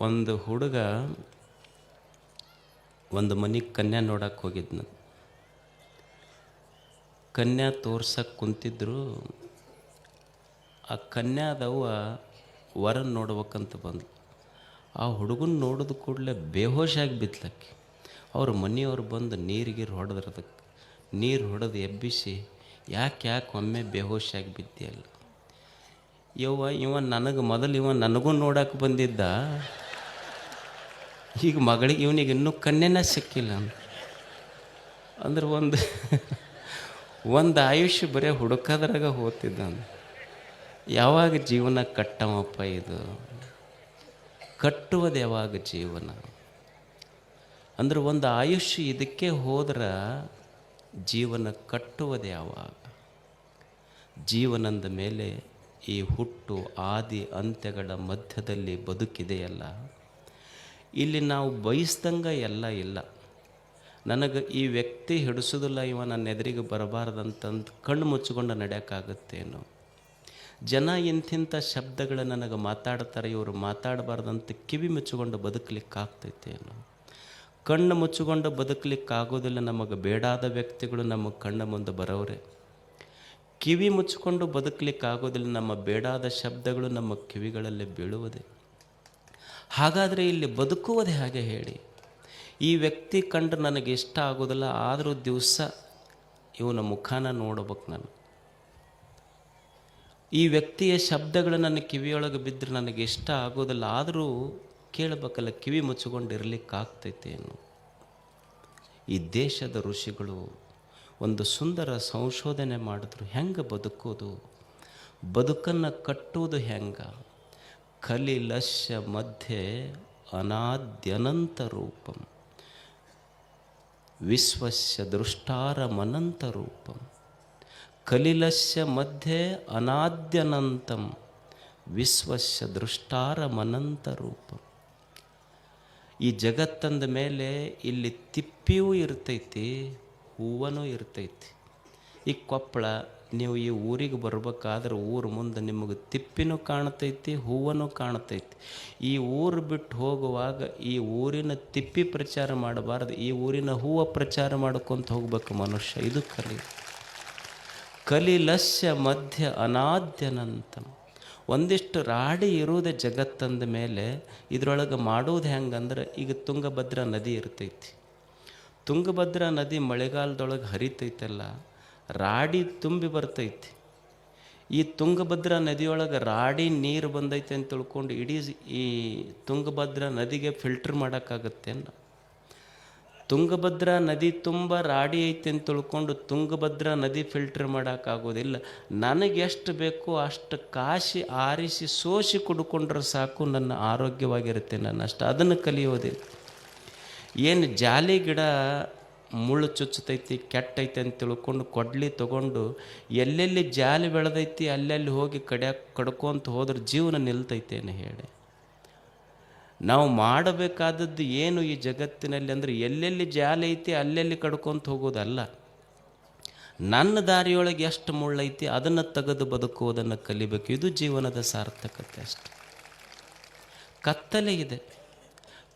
ಒಂದು ಹುಡುಗ ಒಂದು ಮನೆಗೆ ಕನ್ಯಾ ನೋಡಕ್ಕೆ ಹೋಗಿದ್ನ. ಕನ್ಯಾ ತೋರ್ಸಕ್ಕೆ ಕುಂತಿದ್ರು. ಆ ಕನ್ಯಾದವ್ವ ವರನ್ ನೋಡ್ಬೇಕಂತ ಬಂದ್ಲು. ಆ ಹುಡುಗನ ನೋಡಿದ ಕೂಡಲೇ ಬೇಹೋಶಾಗಿ ಬಿತ್ತಲಕ್ಕೆ ಅವ್ರ ಮನೆಯವ್ರು ಬಂದು ನೀರಿಗೀರು ಹೊಡೆದ್ರದಕ್ಕೆ ನೀರು ಹೊಡೆದು ಎಬ್ಬಿಸಿ, ಯಾಕೆ ಯಾಕೆ ಒಮ್ಮೆ ಬೇಹೋಶಾಗಿ ಬಿದ್ದಿಯಲ್ಲ. ಯವ್ವ, ಇವ ನನಗೆ, ಮೊದಲು ಇವ ನನಗೂ ನೋಡಕ್ಕೆ ಬಂದಿದ್ದ. ಈಗ ಮಗಳಿಗೆ ಇವನಿಗೆ ಇನ್ನೂ ಕನ್ಯೆನೇ ಸಿಕ್ಕಿಲ್ಲ ಅಂದ್ರೆ. ಒಂದು ಒಂದು ಆಯುಷ್ಯ ಬರೀ ಹುಡುಕದ್ರಾಗ ಹೋಗ್ತಿದ್ದ ಯಾವಾಗ ಜೀವನ ಕಟ್ಟವಪ್ಪ ಇದು? ಕಟ್ಟುವುದು ಯಾವಾಗ ಜೀವನ? ಅಂದ್ರೆ ಒಂದು ಆಯುಷ್ಯ ಇದಕ್ಕೆ ಹೋದ್ರೆ ಜೀವನ ಕಟ್ಟುವುದು ಯಾವಾಗ? ಜೀವನದ ಮೇಲೆ ಈ ಹುಟ್ಟು, ಆದಿ, ಅಂತ್ಯಗಳ ಮಧ್ಯದಲ್ಲಿ ಬದುಕಿದೆಯಲ್ಲ? ಇಲ್ಲಿ ನಾವು ಬಯಸ್ದಂಗೆ ಎಲ್ಲ ಇಲ್ಲ. ನನಗೆ ಈ ವ್ಯಕ್ತಿ ಹಿಡಿಸೋದಿಲ್ಲ, ಇವ ನನ್ನ ಎದುರಿಗೆ ಬರಬಾರ್ದಂತಂದು ಕಣ್ಣು ಮುಚ್ಚಿಕೊಂಡು ನಡೆಯೋಕ್ಕಾಗುತ್ತೇನು ಜನ ಇಂತಿಂಥ ಶಬ್ದಗಳು ನನಗೆ ಮಾತಾಡ್ತಾರೆ, ಇವರು ಮಾತಾಡಬಾರ್ದಂತ ಕಿವಿ ಮುಚ್ಚಿಕೊಂಡು ಬದುಕಲಿಕ್ಕಾಗ್ತೈತೇನೋ ಕಣ್ಣು ಮುಚ್ಚಿಕೊಂಡು ಬದುಕಲಿಕ್ಕಾಗೋದಿಲ್ಲ, ನಮಗೆ ಬೇಡಾದ ವ್ಯಕ್ತಿಗಳು ನಮ್ಮ ಕಣ್ಣ ಮುಂದೆ ಬರೋರೆ ಕಿವಿ ಮುಚ್ಚಿಕೊಂಡು ಬದುಕಲಿಕ್ಕಾಗೋದಿಲ್ಲ, ನಮ್ಮ ಬೇಡಾದ ಶಬ್ದಗಳು ನಮ್ಮ ಕಿವಿಗಳಲ್ಲಿ ಬೀಳುವುದೇ. ಹಾಗಾದರೆ ಇಲ್ಲಿ ಬದುಕುವುದೇ ಹಾಗೆ ಹೇಳಿ. ಈ ವ್ಯಕ್ತಿ ಕಂಡು ನನಗೆ ಇಷ್ಟ ಆಗೋದಿಲ್ಲ ಆದರೂ ದಿವಸ ಇವನ ಮುಖಾನ ನೋಡ್ಬೇಕು ನಾನು. ಈ ವ್ಯಕ್ತಿಯ ಶಬ್ದಗಳು ನನ್ನ ಕಿವಿಯೊಳಗೆ ಬಿದ್ದರೆ ನನಗೆ ಇಷ್ಟ ಆಗೋದಿಲ್ಲ ಆದರೂ ಕೇಳಬೇಕಲ್ಲ, ಕಿವಿ ಮುಚ್ಚಿಕೊಂಡು ಇರಲಿಕ್ಕಾಗ್ತೈತೇನು ಈ ದೇಶದ ಋಷಿಗಳು ಒಂದು ಸುಂದರ ಸಂಶೋಧನೆ ಮಾಡಿದ್ರು, ಹೆಂಗೆ ಬದುಕೋದು ಬದುಕನ್ನು ಕಟ್ಟುವುದು ಹೆಂಗ? ಕಲಿಲಶ್ಯ ಮಧ್ಯೆ ಅನಾದ್ಯನಂತ ರೂಪಂ ವಿಶ್ವಸ್ಯ ದೃಷ್ಟಾರಮನಂತ ರೂಪಂ ಕಲಿಲಸ್ಯ ಮಧ್ಯೆ ಅನಾದ್ಯನಂತಂ. ವಿಶ್ವಸ್ಯ ದೃಷ್ಟಾರಮನಂತ ರೂಪಂ ಈ ಜಗತ್ತಂದ ಮೇಲೆ ಇಲ್ಲಿ ತಿಪ್ಪಿಯೂ ಇರ್ತೈತಿ, ಹೂವನೂ ಇರ್ತೈತಿ. ಈ ಕೊಪ್ಪಳ ನೀವು ಈ ಊರಿಗೆ ಬರ್ಬೇಕಾದ್ರೆ ಊರು ಮುಂದೆ ನಿಮಗೆ ತಿಪ್ಪಿನೂ ಕಾಣ್ತೈತಿ ಹೂವನೂ ಕಾಣ್ತೈತಿ ಈ ಊರು ಬಿಟ್ಟು ಹೋಗುವಾಗ ಈ ಊರಿನ ತಿಪ್ಪಿ ಪ್ರಚಾರ ಮಾಡಬಾರ್ದು, ಈ ಊರಿನ ಹೂವು ಪ್ರಚಾರ ಮಾಡ್ಕೊತ ಹೋಗ್ಬೇಕು ಮನುಷ್ಯ. ಇದು ಕಲಿ. ಕಲಿಲಸ್ಯ ಮಧ್ಯ ಅನಾದ್ಯನಂತ. ಒಂದಿಷ್ಟು ರಾಡಿ ಇರುವುದೇ ಜಗತ್ತಂದ ಮೇಲೆ, ಇದರೊಳಗೆ ಮಾಡೋದು ಹೆಂಗಂದ್ರೆ ಈಗ ತುಂಗಭದ್ರಾ ನದಿ ಇರ್ತೈತಿ. ತುಂಗಭದ್ರಾ ನದಿ ಮಳೆಗಾಲದೊಳಗೆ ಹರಿತೈತಲ್ಲ ರಾಡಿ ತುಂಬಿ ಬರ್ತೈತಿ. ಈ ತುಂಗಭದ್ರಾ ನದಿಯೊಳಗೆ ರಾಡಿ ನೀರು ಬಂದೈತೆ ಅಂತ ತಿಳ್ಕೊಂಡು ಇಡೀ ಈ ತುಂಗಭದ್ರಾ ನದಿಗೆ ಫಿಲ್ಟರ್ ಮಾಡೋಕ್ಕಾಗತ್ತೇನು ತುಂಗಭದ್ರಾ ನದಿ ತುಂಬ ರಾಡಿ ಐತೆ ಅಂತ ತಿಳ್ಕೊಂಡು ತುಂಗಭದ್ರಾ ನದಿ ಫಿಲ್ಟರ್ ಮಾಡೋಕ್ಕಾಗೋದಿಲ್ಲ. ನನಗೆ ಎಷ್ಟು ಬೇಕೋ ಅಷ್ಟು ಕಾಶಿ ಆರಿಸಿ ಸೋಸಿ ಕುಡ್ಕೊಂಡ್ರೆ ಸಾಕು ನನ್ನ ಆರೋಗ್ಯವಾಗಿರುತ್ತೆ ನನ್ನ ಅಷ್ಟು ಅದನ್ನು ಕಲಿಯೋದಿಲ್ಲ. ಏನು ಜಾಲಿ ಗಿಡ ಮುಳ್ಳು ಚುಚ್ಚತೈತಿ, ಕೆಟ್ಟೈತೆ ಅಂತ ತಿಳ್ಕೊಂಡು ಕೊಡ್ಲಿ ತೊಗೊಂಡು ಎಲ್ಲೆಲ್ಲಿ ಜಾಲಿ ಬೆಳೆದೈತಿ ಅಲ್ಲೆಲ್ಲಿ ಹೋಗಿ ಕಡ್ಯಾಕ ಕಡ್ಕೊಂತ ಹೋದ್ರೆ ಜೀವನ ನಿಲ್ತೈತೇನು ಹೇಳಿ. ನಾವು ಮಾಡಬೇಕಾದದ್ದು ಏನು ಈ ಜಗತ್ತಿನಲ್ಲಿ ಅಂದರೆ ಎಲ್ಲೆಲ್ಲಿ ಜಾಲಿ ಐತಿ ಅಲ್ಲೆಲ್ಲಿ ಕಡ್ಕೊಂತ ಹೋಗೋದಲ್ಲ. ನನ್ನ ದಾರಿಯೊಳಗೆ ಎಷ್ಟು ಮುಳ್ಳೈತಿ ಅದನ್ನು ತೆಗೆದು ಬದುಕುವುದನ್ನು ಕಲಿಬೇಕು. ಇದು ಜೀವನದ ಸಾರ್ಥಕತೆ ಅಷ್ಟೆ. ಕತ್ತಲೆ ಇದೆ.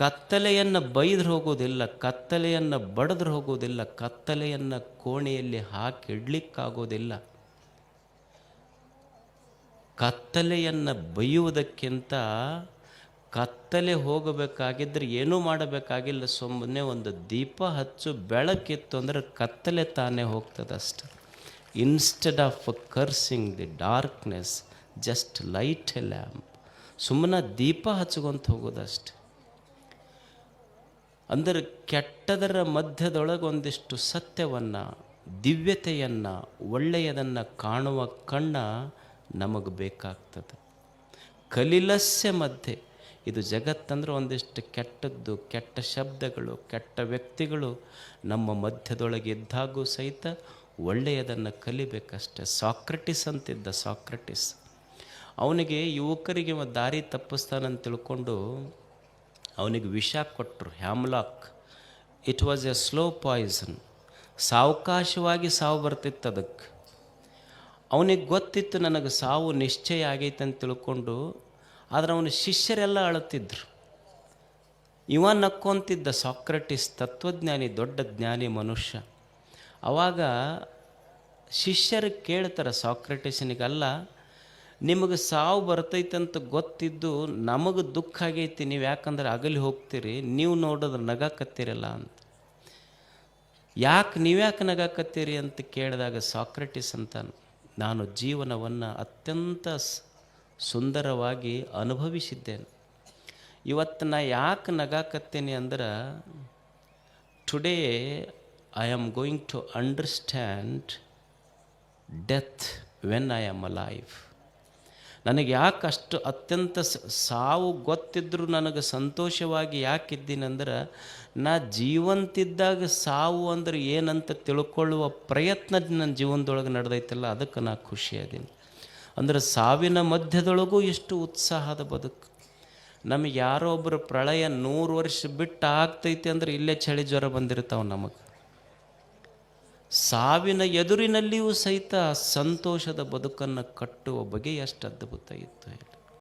ಕತ್ತಲೆಯನ್ನು ಬೈದ್ರೆ ಹೋಗೋದಿಲ್ಲ, ಕತ್ತಲೆಯನ್ನು ಬಡದ್ರೆ ಹೋಗೋದಿಲ್ಲ, ಕತ್ತಲೆಯನ್ನು ಕೋಣೆಯಲ್ಲಿ ಹಾಕಿಡ್ಲಿಕ್ಕಾಗೋದಿಲ್ಲ ಕತ್ತಲೆಯನ್ನು ಬೈಯುವುದಕ್ಕಿಂತ ಕತ್ತಲೆ ಹೋಗಬೇಕಾಗಿದ್ದರೆ ಏನೂ ಮಾಡಬೇಕಾಗಿಲ್ಲ, ಸುಮ್ಮನೆ ಒಂದು ದೀಪ ಹಚ್ಚು, ಬೆಳಕಿತ್ತು ಅಂದರೆ ಕತ್ತಲೆ ತಾನೇ ಹೋಗ್ತದಷ್ಟೆ instead of cursing the darkness just light a lamp ಸುಮ್ಮನೆ ದೀಪ ಹಚ್ಕೊಂತ ಹೋಗೋದಷ್ಟೆ. ಅಂದರೆ ಕೆಟ್ಟದರ ಮಧ್ಯದೊಳಗೆ ಒಂದಿಷ್ಟು ಸತ್ಯವನ್ನು, ದಿವ್ಯತೆಯನ್ನು, ಒಳ್ಳೆಯದನ್ನು ಕಾಣುವ ಕಣ್ಣ ನಮಗೆ ಬೇಕಾಗ್ತದೆ. ಕಲಿಲಸ್ಯ ಮಧ್ಯೆ, ಇದು ಜಗತ್ತಂದ್ರೆ ಒಂದಿಷ್ಟು ಕೆಟ್ಟದ್ದು, ಕೆಟ್ಟ ಶಬ್ದಗಳು, ಕೆಟ್ಟ ವ್ಯಕ್ತಿಗಳು ನಮ್ಮ ಮಧ್ಯದೊಳಗೆ ಇದ್ದಾಗೂ ಸಹಿತ ಒಳ್ಳೆಯದನ್ನು ಕಲಿಬೇಕಷ್ಟೆ. ಸಾಕ್ರಟಿಸ್ ಅಂತಿದ್ದ ಸಾಕ್ರಟಿಸ್. ಅವನಿಗೆ ಯುವಕರಿಗೆ ದಾರಿ ತಪ್ಪಿಸ್ತಾನಂತ ತಿಳ್ಕೊಂಡು ಅವನಿಗೆ ವಿಷ ಕೊಟ್ಟರು hemlock. It was a slow poison ಸಾವಕಾಶವಾಗಿ ಸಾವು ಬರ್ತಿತ್ತು ಅದಕ್ಕೆ. ಅವನಿಗೆ ಗೊತ್ತಿತ್ತು ನನಗೆ ಸಾವು ನಿಶ್ಚಯ ಆಗೈತೆ ಅಂತ ತಿಳ್ಕೊಂಡು, ಆದರೆ ಅವನ ಶಿಷ್ಯರೆಲ್ಲ ಅಳುತ್ತಿದ್ರು. ಇವ ನಕ್ಕೊಂತಿದ್ದ ಸಾಕ್ರಟಿಸ್ ತತ್ವಜ್ಞಾನಿ, ದೊಡ್ಡ ಜ್ಞಾನಿ ಮನುಷ್ಯ. ಅವಾಗ ಶಿಷ್ಯರು ಕೇಳ್ತಾರೆ ಸಾಕ್ರಟಿಸನಿಗಲ್ಲ ನಿಮಗೆ ಸಾವು ಬರ್ತೈತಂತ ಗೊತ್ತಿದ್ದು ನಮಗೆ ದುಃಖ ಆಗೈತಿ, ನೀವು ಯಾಕಂದ್ರೆ ಅಗಲಿ ಹೋಗ್ತೀರಿ, ನೀವು ನೋಡಿದ್ರೆ ನಗಾಕತ್ತೀರಲ್ಲ ಅಂತ. ಯಾಕೆ ನೀವ್ಯಾಕೆ ನಗಾಕತ್ತೀರಿ ಅಂತ ಕೇಳಿದಾಗ ಸಾಕ್ರೆಟಿಸ್ ಅಂತ ನಾನು ಜೀವನವನ್ನು ಅತ್ಯಂತ ಸುಂದರವಾಗಿ ಅನುಭವಿಸಿದ್ದೇನೆ. ಇವತ್ತು ನಾ ಯಾಕೆ ನಗಾಕತ್ತೀನಿ ಅಂದ್ರೆ today I am going to understand death when I am alive ನನಗೆ ಯಾಕೆ ಅಷ್ಟು ಅತ್ಯಂತ ಸಾವು ಗೊತ್ತಿದ್ದರೂ ನನಗೆ ಸಂತೋಷವಾಗಿ ಯಾಕಿದ್ದೀನಂದ್ರೆ ನಾ ಜೀವಂತಿದ್ದಾಗ ಸಾವು ಅಂದ್ರೆ ಏನಂತ ತಿಳ್ಕೊಳ್ಳುವ ಪ್ರಯತ್ನ ನನ್ನ ಜೀವನದೊಳಗೆ ನಡೆದೈತಲ್ಲ, ಅದಕ್ಕೆ ನಾ ಖುಷಿಯಾದೀನಿ ಅಂದ್ರೆ ಸಾವಿನ ಮಧ್ಯದೊಳಗೂ ಎಷ್ಟು ಉತ್ಸಾಹದ ಬದುಕು. ನಮಗೆ ಯಾರೋ ಒಬ್ಬರು ಪ್ರಳಯ ನೂರು ವರ್ಷ ಬಿಟ್ಟು ಆಗ್ತೈತೆ ಅಂದ್ರೆ ಇಲ್ಲೇ ಚಳಿ ಜ್ವರ ಬಂದಿರ್ತಾವೆ ನಮಗೆ. ಸಾವಿನ ಎದುರಿನಲ್ಲಿಯೂ ಸಹಿತ ಸಂತೋಷದ ಬದುಕನ್ನು ಕಟ್ಟುವ ಬಗೆ ಎಷ್ಟು ಅದ್ಭುತ ಇತ್ತು